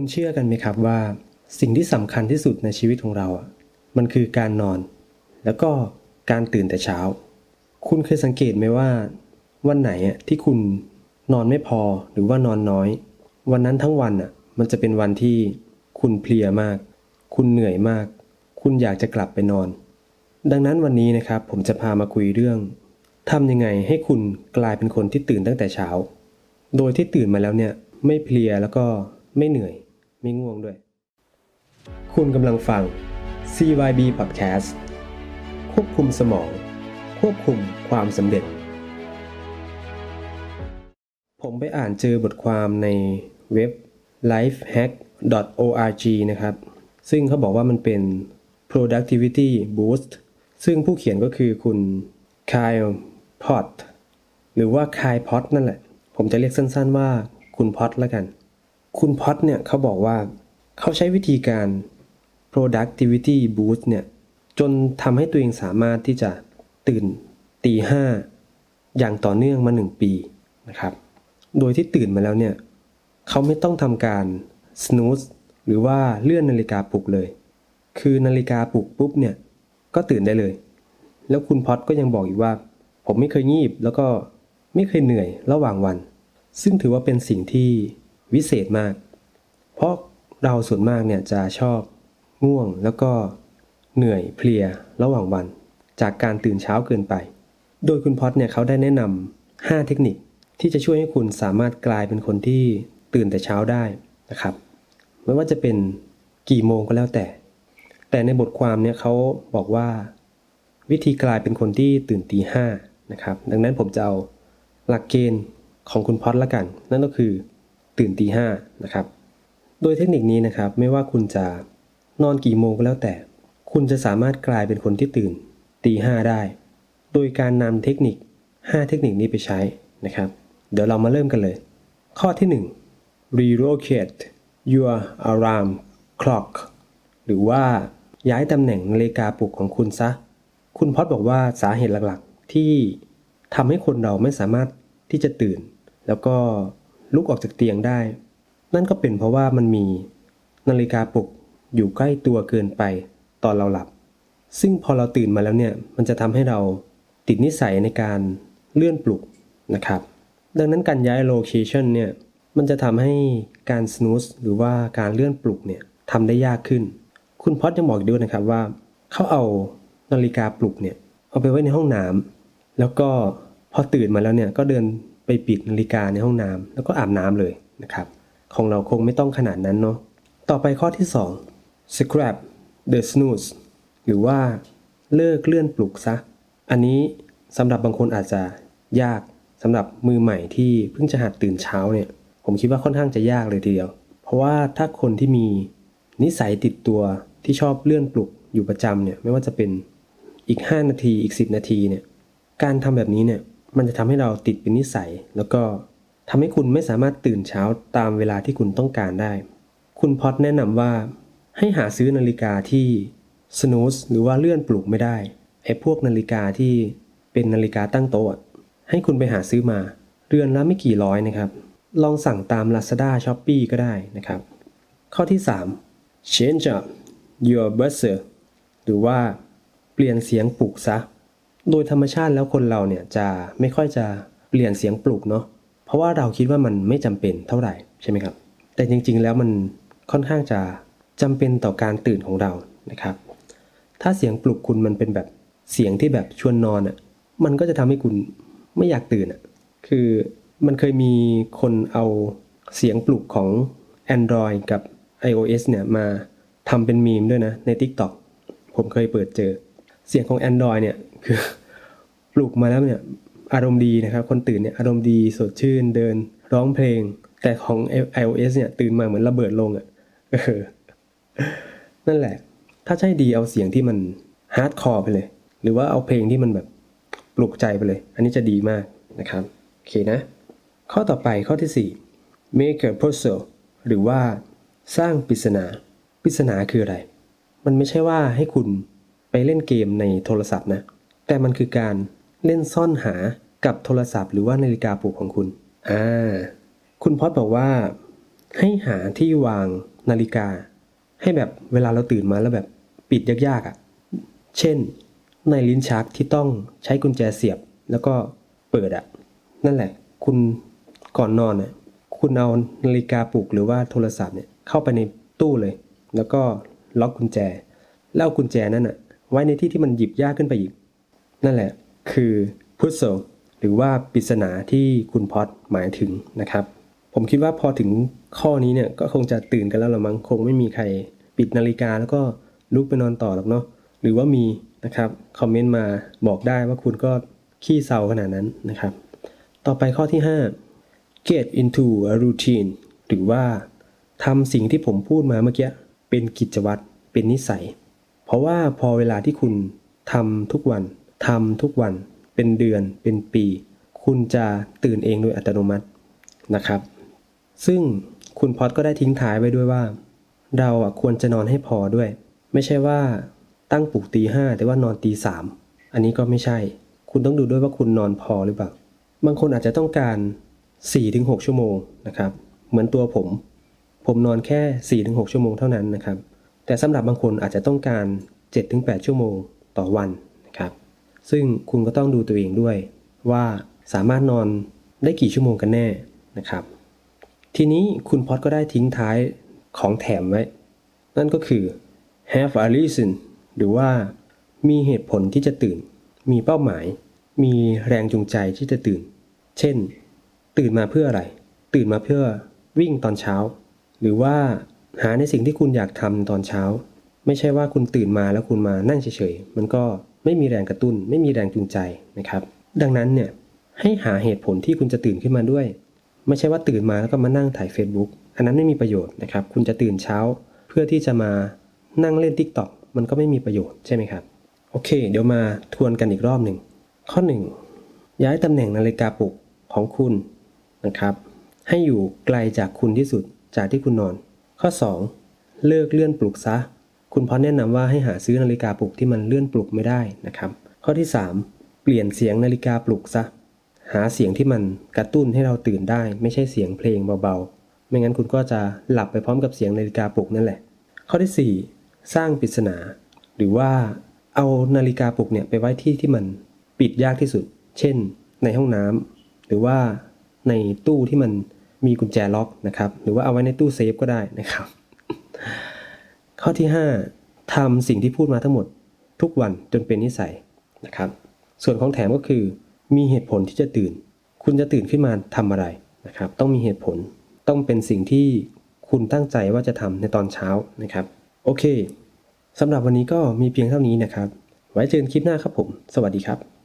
คุณเชื่อกันไหมครับว่า สิ่งที่สำคัญที่สุดในชีวิตของเราอะมันคือการนอน แล้วก็การตื่นแต่เช้า คุณเคยสังเกตไหมว่า วันไหนอะที่คุณนอนไม่พอหรือว่านอนน้อย วันนั้นทั้งวันอะมันจะเป็นวันที่คุณเพลียมาก คุณเหนื่อยมาก คุณอยากจะกลับไปนอน ดังนั้นวันนี้นะครับผมจะพามาคุยเรื่องทำยังไงให้คุณกลายเป็นคนที่ตื่นตั้งแต่เช้า โดยที่ตื่นมาแล้วเนี่ยไม่เพลียแล้วก็ไม่เหนื่อย ไม่ง่วงด้วย คุณกำลังฟัง CYB Podcast ควบคุมสมอง ควบคุมความสำเร็จ ผมไปอ่านเจอบทความในเว็บ lifehack.org นะครับ ซึ่งเขาบอกว่ามันเป็น productivity boost ซึ่งผู้เขียนก็คือคุณ Kyle Pot หรือว่า Kyle Pot นั่นแหละ ผมจะเรียกสั้นๆว่าคุณพอตแล้วกัน คุณพอตเนี่ยเขาบอกว่าเขาใช้วิธีการ productivity boost เนี่ยจนทำให้ตัวเองสามารถที่จะตื่นตีห้าอย่างต่อเนื่องมาหนึ่งปีนะครับ โดยที่ตื่นมาแล้วเนี่ยเขาไม่ต้องทำการ snooze หรือว่าเลื่อนนาฬิกาปลุกเลย คือนาฬิกาปลุกปุ๊บเนี่ยก็ตื่นได้เลย แล้วคุณพอตก็ยังบอกอีกว่า ผมไม่เคยงีบแล้วก็ไม่เคยเหนื่อยระหว่างวัน ซึ่งถือว่าเป็นสิ่งที่ วิเศษมาก เพราะเราส่วนมากเนี่ยจะชอบง่วงแล้วก็เหนื่อยเพลียระหว่างวัน จากการตื่นเช้าเกินไป โดยคุณพอตเนี่ยเขาได้แนะนำ5เทคนิคที่จะช่วยให้คุณสามารถกลายเป็นคนที่ตื่นแต่เช้าได้นะครับ ไม่ว่าจะเป็นกี่โมงก็แล้วแต่ แต่ในบทความเนี่ยเขาบอกว่า วิธีกลายเป็นคนที่ตื่นตีห้านะครับ ดังนั้นผมจะเอาหลักเกณฑ์ของคุณพอดละกัน นั่นก็คือ ตื่นตีห้านะครับ โดยเทคนิคนี้นะครับไม่ว่าคุณจะนอนกี่โมงก็แล้วแต่ คุณจะสามารถกลายเป็นคนที่ตื่นตีห้าได้ โดยการนำเทคนิค 5 เทคนิคนี้ไปใช้นะครับ เดี๋ยวเรามาเริ่มกันเลย ข้อที่ 1 relocate your alarm clock หรือว่าย้ายตำแหน่งนาฬิกาปลุกของคุณซะ คุณพอดบอกว่าสาเหตุหลักๆ ที่ทำให้คนเราไม่สามารถที่จะตื่น แล้วก็ ลุกออกจากเตียงได้ นั่นก็เป็นเพราะว่ามันมี นาฬิกาปลุกอยู่ใกล้ตัวเกินไปตอนเราหลับ ซึ่งพอเราตื่นมาแล้วเนี่ย มันจะทำให้เราติดนิสัยในการเลื่อนปลุกนะครับ ดังนั้นการย้ายโลเคชันเนี่ยมันจะทำให้การ snooze หรือว่าการเลื่อนปลุกเนี่ยทำได้ยากขึ้น คุณพอดยังบอกอีกด้วยนะครับว่า เขาเอานาฬิกาปลุกเนี่ยเอาไปไว้ในห้องน้ำแล้วก็พอตื่นมาแล้วเนี่ยก็เดิน ไปปิดนาฬิกาในห้องน้ำแล้วก็อาบน้ำเลยนะครับ ของเราคงไม่ต้องขนาดนั้นเนาะต่อไปข้อที่ 2 scrap the snooze หรือว่าเลิกเลื่อนปลุกซะ อันนี้สำหรับบางคนอาจจะยากสำหรับมือใหม่ที่เพิ่งจะหัดตื่นเช้าเนี่ย ผมคิดว่าค่อนข้างจะยากเลยทีเดียว เพราะว่าถ้าคนที่มีนิสัยติดตัวที่ชอบเลื่อนปลุกอยู่ประจำเนี่ย ไม่ว่าจะเป็นอีก 5 นาทีอีก 10 นาทีเนี่ย การทำแบบนี้เนี่ย มันจะทำให้เราติดเป็นนิสัย แล้วก็ทำให้คุณไม่สามารถตื่นเช้าตามเวลาที่คุณต้องการได้ คุณพอดแนะนำว่า ให้หาซื้อนาฬิกาที่ snooze หรือว่าเลื่อนปลุกไม่ได้ไอ้พวกนาฬิกาที่เป็นนาฬิกาตั้งโต๊ะให้คุณไปหาซื้อมา เรือนละไม่กี่ร้อยนะครับ ลองสั่งตาม Lazada Shopee ก็ได้นะครับ ข้อที่ 3 change up your buzzer หรือว่าเปลี่ยนเสียงปลุกซะ โดยธรรมชาติแล้วคนเราเนี่ยจะไม่ค่อยจะเปลี่ยนเสียงปลุกเนาะเพราะว่าเราคิดว่ามันไม่จำเป็นเท่าไหร่ใช่ไหมครับ แต่จริงๆแล้วมันค่อนข้างจะจำเป็นต่อการตื่นของเรานะครับ ถ้าเสียงปลุกคุณมันเป็นแบบเสียงที่แบบชวนนอนอะ่ะมันก็จะทำให้คุณไม่อยากตื่นอะ่ะคือมันเคยมีคนเอาเสียงปลุกของ Android กับ iOS เนี่ยมาทำเป็นมีมด้วยนะใน TikTok ผมเคยเปิดเจอ เสียงของ Android เนี่ยคือ ลุกมาแล้วเนี่ยอารมณ์ดีนะครับ คนตื่นเนี่ยอารมณ์ดีสดชื่นเดินร้องเพลง แต่ของ iOS เนี่ยตื่นมาเหมือนระเบิดลงอะ่ะเออนั่นแหละ ถ้าใช่ดีเอาเสียงที่มันฮาร์ดคอร์ไปเลย หรือว่าเอาเพลงที่มันแบบปลุกใจไปเลย อันนี้จะดีมากนะครับโอเคนะ ข้อต่อไปข้อที่ 4 make a puzzle หรือว่าสร้างปริศนาปริศนาคืออะไร มันไม่ใช่ว่าให้คุณไปเล่นเกมในโทรศัพท์นะ แต่มันคือการ เล่นซ่อนหากับโทรศัพท์หรือว่านาฬิกาปลุกของคุณ อ่า คุณพอดบอกว่า ให้หาที่วางนาฬิกา ให้แบบเวลาเราตื่นมาแล้วแบบปิดยากๆอะ่ะ เช่น ในลิ้นชักที่ต้องใช้กุญแจเสียบแล้วก็เปิดอะ่ะ นั่นแหละ คุณก่อนนอนอะ คุณเอานาฬิกาปลุกหรือว่าโทรศัพท์เนี่ยเข้าไปในตู้เลย แล้วก็ล็อกกุญแจ แล้วเอากุญแจนั้นอะ ไว้ในที่ที่มันหยิบยากขึ้นไปอีก นั่นแหละ คือพุทโซหรือว่าปริศนาที่คุณพอดหมายถึงนะครับ ผมคิดว่าพอถึงข้อนี้เนี่ยก็คงจะตื่นกันแล้วละมั้งคงไม่มีใครปิดนาฬิกาแล้วก็ลุกไปนอนต่อหรอกเนาะหรือว่ามีนะครับคอมเมนต์มาบอกได้ว่าคุณก็ขี้เศร้าขนาดนั้นนะครับ ต่อไปข้อที่ 5 get into a routine หรือว่าทำสิ่งที่ผมพูดมาเมื่อกี้เป็นกิจวัตรเป็นนิสัย เพราะว่าพอเวลาที่คุณทำทุกวัน ทำทุกวันเป็นเดือนเป็นปี คุณจะตื่นเองโดยอัตโนมัตินะครับ ซึ่งคุณพอดก็ได้ทิ้งท้ายไว้ด้วยว่า เราอะควรจะนอนให้พอด้วย ไม่ใช่ว่าตั้งปลุกตีห้าแต่ว่านอนตีสามอันนี้ก็ไม่ใช่ คุณต้องดูด้วยว่าคุณนอนพอหรือเปล่า บางคนอาจจะต้องการ 4-6 ชั่วโมงนะครับ เหมือนตัวผม ผมนอนแค่ 4-6 ชั่วโมงเท่านั้นนะครับ แต่สำหรับบางคนอาจจะต้องการ 7-8 ชั่วโมงต่อวัน ซึ่งคุณก็ต้องดูตัวเองด้วย ว่าสามารถนอนได้กี่ชั่วโมงกันแน่นะครับ ทีนี้คุณพอดก็ได้ทิ้งท้ายของแถมไว้ นั่นก็คือ have a reason หรือว่ามีเหตุผลที่จะตื่น มีเป้าหมาย มีแรงจูงใจที่จะตื่น เช่น ตื่นมาเพื่ออะไร ตื่นมาเพื่อวิ่งตอนเช้า หรือว่าหาในสิ่งที่คุณอยากทำตอนเช้า ไม่ใช่ว่าคุณตื่นมาแล้วคุณมานั่งเฉยๆ มันก็ ไม่มีแรงกระตุ้น ไม่มีแรงจูงใจนะครับ ดังนั้นเนี่ยให้หาเหตุผลที่คุณจะตื่นขึ้นมาด้วย ไม่ใช่ว่าตื่นมาแล้วก็มานั่งถ่าย Facebook อันนั้นไม่มีประโยชน์นะครับ คุณจะตื่นเช้า เพื่อที่จะมานั่งเล่น TikTok มันก็ไม่มีประโยชน์ใช่ไหมครับ โอเค เดี๋ยวมาทวนกันอีกรอบหนึ่ง ข้อ 1 ย้ายตำแหน่งนาฬิกาปลุกของคุณนะครับ ให้อยู่ไกลจากคุณที่สุดจากที่คุณนอน ข้อ 2 เลิกเลื่อนปลุกซะ คุณพอแนะนำว่าให้หาซื้อนาฬิกาปลุกที่มันเลื่อนปลุกไม่ได้นะครับ ข้อที่ 3 เปลี่ยนเสียงนาฬิกาปลุกซะ หาเสียงที่มันกระตุ้นให้เราตื่นได้ ไม่ใช่เสียงเพลงเบาๆ ไม่งั้นคุณก็จะหลับไปพร้อมกับเสียงนาฬิกาปลุกนั่นแหละ ข้อที่ 4 สร้างปริศนา หรือว่าเอานาฬิกาปลุกเนี่ยไปไว้ที่ที่มันปิดยากที่สุด เช่น ในห้องน้ำหรือว่าในตู้ที่มันมีกุญแจล็อกนะครับ หรือว่าเอาไว้ในตู้เซฟก็ได้นะครับ ข้อที่ 5ทำสิ่งที่พูดมาทั้งหมดทุกวันจนเป็นนิสัยนะครับ ส่วนของแถมก็คือ มีเหตุผลที่จะตื่น คุณจะตื่นขึ้นมาทำอะไรนะครับ ต้องมีเหตุผลต้องเป็นสิ่งที่คุณตั้งใจว่าจะทำในตอนเช้านะครับ โอเคสำหรับวันนี้ก็มีเพียงเท่านี้นะครับ ไว้เจอกันคลิปหน้าครับผม สวัสดีครับ